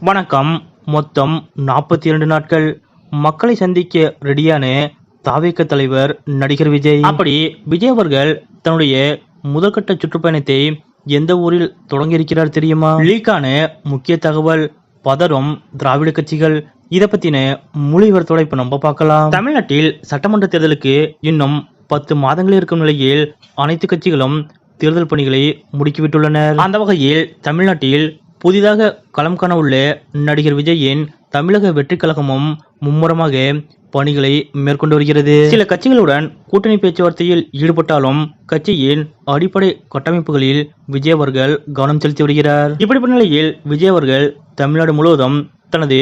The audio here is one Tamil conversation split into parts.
வணக்கம். மொத்தம் நாற்பத்தி இரண்டு நாட்கள். மக்களை சந்திக்க ரெடியான தாவேக்க தலைவர் நடிகர் விஜய். அப்படி விஜய் அவர்கள் தன்னுடைய முதற்கட்ட சுற்றுப்பயணத்தை எந்த ஊரில் தொடங்கியிருக்கிறார் தெரியுமா? லீக்கான முக்கிய தகவல் பதறும் திராவிட கட்சிகள். இதை பத்தின மொழிவரத்தோட இப்ப நம்ம பார்க்கலாம். தமிழ்நாட்டில் சட்டமன்ற தேர்தலுக்கு இன்னும் பத்து மாதங்கள் இருக்கும் நிலையில் அனைத்து கட்சிகளும் தேர்தல் பணிகளை முடுக்கிவிட்டுள்ளனர். அந்த வகையில் தமிழ்நாட்டில் புதிதாக களம் காண உள்ள நடிகர் விஜயின் தமிழக வெற்றி கழகமும் மும்முரமாக பணிகளை மேற்கொண்டு வருகிறது. சில கட்சிகளுடன் கூட்டணி பேச்சுவார்த்தையில் ஈடுபட்டாலும் கட்சியின் அடிப்படை கட்டமைப்புகளில் விஜய் அவர்கள் கவனம் செலுத்தி வருகிறார். இப்படிப்பட்ட நிலையில் விஜய் அவர்கள் தமிழ்நாடு முழுவதும் தனது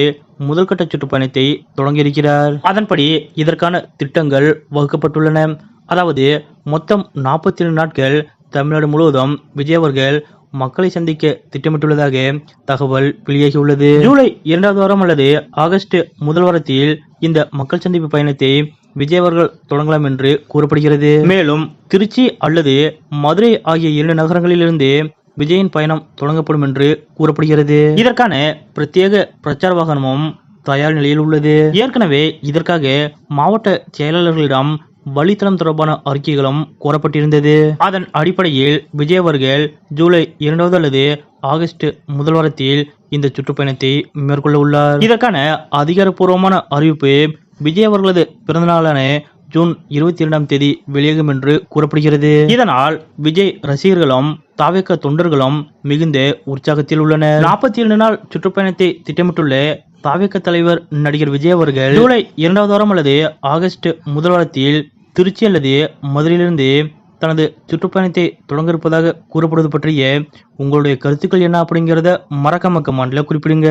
முதல்கட்ட சுற்றுப்பயணத்தை தொடங்கியிருக்கிறார் அதன்படி இதற்கான திட்டங்கள் வகுக்கப்பட்டுள்ளன. அதாவது மொத்தம் நாற்பத்தி ஏழு நாட்கள் தமிழ்நாடு முழுவதும் விஜய் அவர்கள் மக்களை சந்திக்க திட்டமிட்டுள்ளதாக தகவல் வெளியாகியுள்ளது. ஜூலை இரண்டாவது வாரம் அல்லது ஆகஸ்ட் முதல் வாரத்தில் இந்த மக்கள் சந்திப்பு பயணத்தை விஜய் அவர்கள் தொடங்கலாம் என்று கூறப்படுகிறது. மேலும் திருச்சி அல்லது மதுரை ஆகிய இரண்டு நகரங்களிலிருந்து விஜயின் பயணம் தொடங்கப்படும் என்று கூறப்படுகிறது. இதற்கான பிரத்யேக பிரச்சார வாகனமும் தயார் நிலையில் உள்ளது. ஏற்கனவே இதற்காக மாவட்ட செயலாளர்களிடம் வழித்தடம் தொடர்பான அறிக்கைகளும் கோரப்பட்டிருந்தது. அதன் அடிப்படையில் விஜய் அவர்கள் ஜூலை இரண்டாவது அல்லது ஆகஸ்ட் முதல் வாரத்தில் இந்த சுற்றுப்பயணத்தை மேற்கொள்ள உள்ளார். இதற்கான அதிகாரப்பூர்வமான அறிவிப்பு விஜய் அவர்களது பிறந்தநாளான ஜூன் இருபத்தி இரண்டாம் தேதி வெளியாகும் என்று கூறப்படுகிறது. இதனால் விஜய் ரசிகர்களும் தாவேக்க தொண்டர்களும் மிகுந்த உற்சாகத்தில் உள்ளனர். நாற்பத்தி இரண்டு நாள் சுற்றுப்பயணத்தை திட்டமிட்டுள்ள தாவேக்க தலைவர் நடிகர் விஜய் அவர்கள் ஜூலை இரண்டாவது வாரம் அல்லது ஆகஸ்ட் முதல் வாரத்தில் திருச்சி அல்லது மதுரையிலிருந்து தனது சுற்றுப்பயணத்தை தொடங்க இருப்பதாக கூறப்படுவது பற்றிய உங்களுடைய கருத்துக்கள் என்ன அப்படிங்கிறத மறக்காம கமெண்ட்ல குறிப்பிடுங்க.